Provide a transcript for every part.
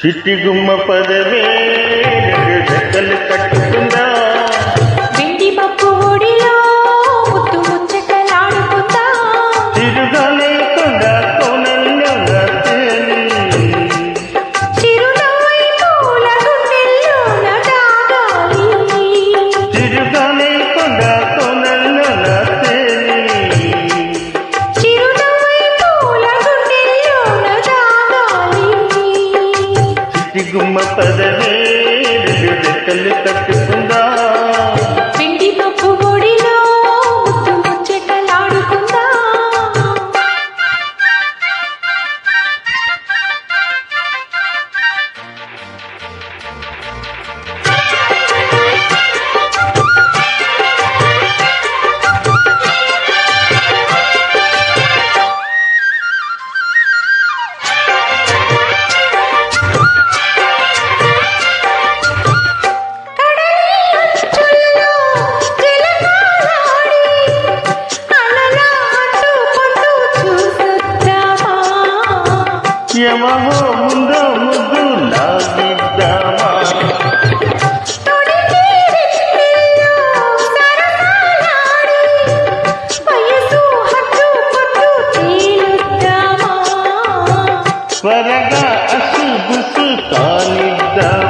చిట్టి గుమ్మ పదవే రెక్కలు కట్టు पद है तक నిత్యమహో ముందో ముద్దు లాగిద్దామా త్వరగా అసు గుసు కానిద్దామా?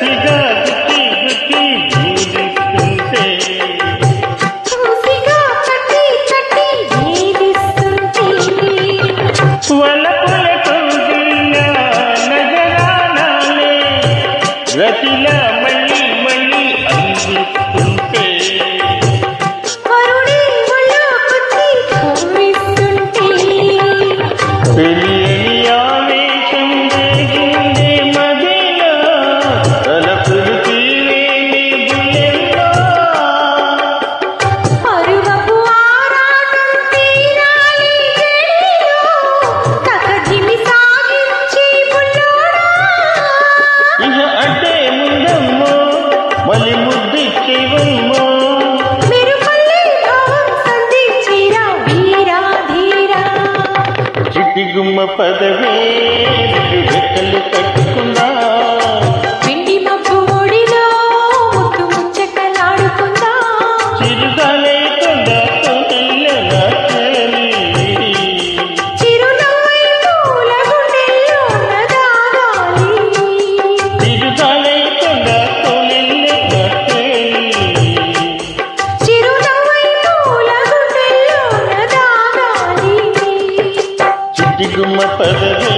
一个。పదవే వెక్కలు కట్టు கும்ம பதவே